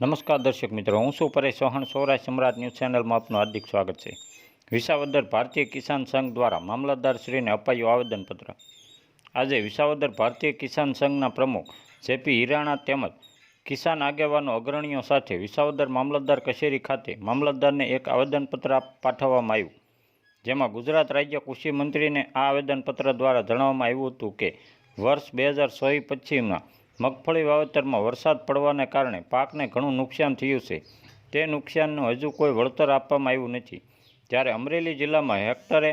નમસ્કાર દર્શક મિત્રો, હું છું પરેશ ચૌહાણ. સૌરાષ્ટ્ર સમ્રાટ ન્યૂઝ ચેનલમાં આપનું હાર્દિક સ્વાગત છે. વિસાવદર ભારતીય કિસાન સંઘ દ્વારા મામલતદારશ્રીને અપાયું આવેદનપત્ર. આજે વિસાવદર ભારતીય કિસાન સંઘના પ્રમુખ જેપી હિરાણા તેમજ કિસાન આગેવાનો અગ્રણીઓ સાથે વિસાવદર મામલતદાર કચેરી ખાતે મામલતદારને એક આવેદનપત્ર પાઠવવામાં આવ્યું. જેમાં ગુજરાત રાજ્ય કૃષિ મંત્રીને આ આવેદનપત્ર દ્વારા જણાવવામાં આવ્યું હતું કે, વર્ષ બે હજાર સોળ પછીના મગફળી વાવેતરમાં વરસાદ પડવાને કારણે પાકને ઘણું નુકસાન થયું છે. તે નુકસાનનું હજુ કોઈ વળતર આપવામાં આવ્યું નથી. જ્યારે અમરેલી જિલ્લામાં હેક્ટરે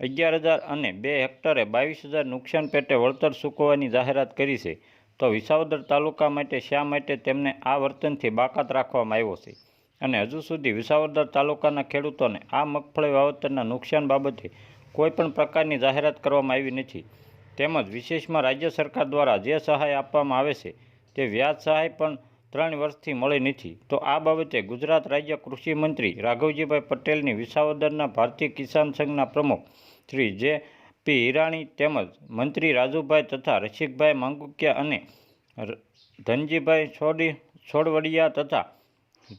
અગિયાર હજાર અને બે હેક્ટરે બાવીસ હજાર નુકસાન પેટે વળતર ચૂકવવાની જાહેરાત કરી છે, તો વિસાવદર તાલુકા માટે શા માટે તેમને આ વર્તનથી બાકાત રાખવામાં આવ્યો છે? અને હજુ સુધી વિસાવદર તાલુકાના ખેડૂતોને આ મગફળી વાવેતરના નુકસાન બાબતે કોઈપણ પ્રકારની જાહેરાત કરવામાં આવી નથી. તેમજ વિશેષમાં રાજ્ય સરકાર દ્વારા જે સહાય આપવામાં આવે છે, તે વ્યાજ સહાય પણ ત્રણ વર્ષથી મળી નથી. તો આ બાબતે ગુજરાત રાજ્ય કૃષિ મંત્રી રાઘવજીભાઈ પટેલની વિસાવદરના ભારતીય કિસાન સંઘના પ્રમુખ શ્રી જે પી હિરાણી તેમજ મંત્રી રાજુભાઈ તથા રસિકભાઈ માંગુકિયા અને ધનજીભાઈ છોડી છોડવડિયા તથા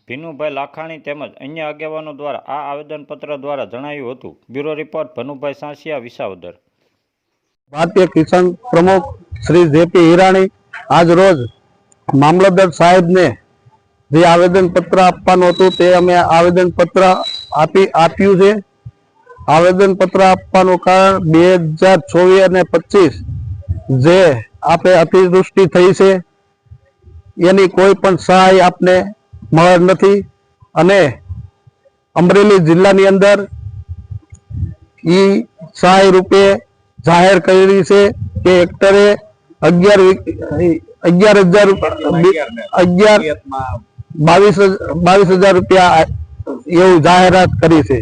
ભીનુભાઈ લાખાણી તેમજ અન્ય આગેવાનો દ્વારા આ આવેદનપત્ર દ્વારા જણાવ્યું હતું. Bureau report Bhanubhai Sansiya Visavadar. ભારતીય કિસાન પ્રમુખ શ્રી જેપી હિરાણી આજ રોજ મામલતદાર સાહેબને જે આવેદનપત્ર આપવાનું હતું તે અમે આવેદન પત્ર આપી આપ્યું છે. આવેદન પત્ર આપવાનું કારણ બે હજાર ચોવીસ અને પચીસ જે આપણે અતિવૃષ્ટિ થઈ છે. એની કોઈ પણ સહાય આપને મળેલ નથી અને અમરેલી જિલ્લાની અંદર ઈ સહાય રૂપે જાહેર કરી છે કે હેક્ટરે અગિયાર અગિયાર હજાર અગિયાર બાવીસ બાવીસ હજાર રૂપિયા એવું જાહેરાત કરી છે.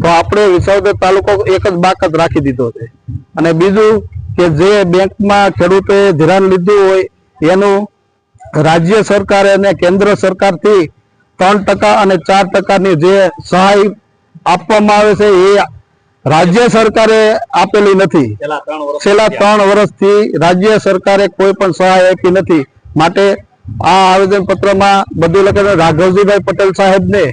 તો આપણે વિસાવદર તાલુકો એક જ બાકત રાખી દીધો છે. અને બીજું કે જે બેંકમાં ખેડૂતોએ ધિરાણ લીધું હોય, એનું રાજ્ય સરકાર અને કેન્દ્ર સરકારથી ત્રણ ટકા અને ચાર ટકાની જે સહાય આપવામાં આવે છે, એ રાજ્ય સરકારે આપેલી નથી. છેલ્લા ત્રણ વર્ષથી રાજ્ય સરકારે કોઈ પણ સહાય આપી નથી. માટે આ આવેદન પત્રમાં બધું લખેલું રાઘવજીભાઈ પટેલ સાહેબને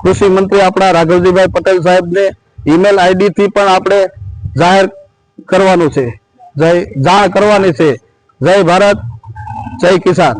કૃષિ મંત્રી આપણા રાઘવજીભાઈ પટેલ સાહેબને ઈમેલ આઈડી થી પણ આપણે જાહેર કરવાનું છે. જય જાણ કરવાની છે. જય ભારત જય કિસાન.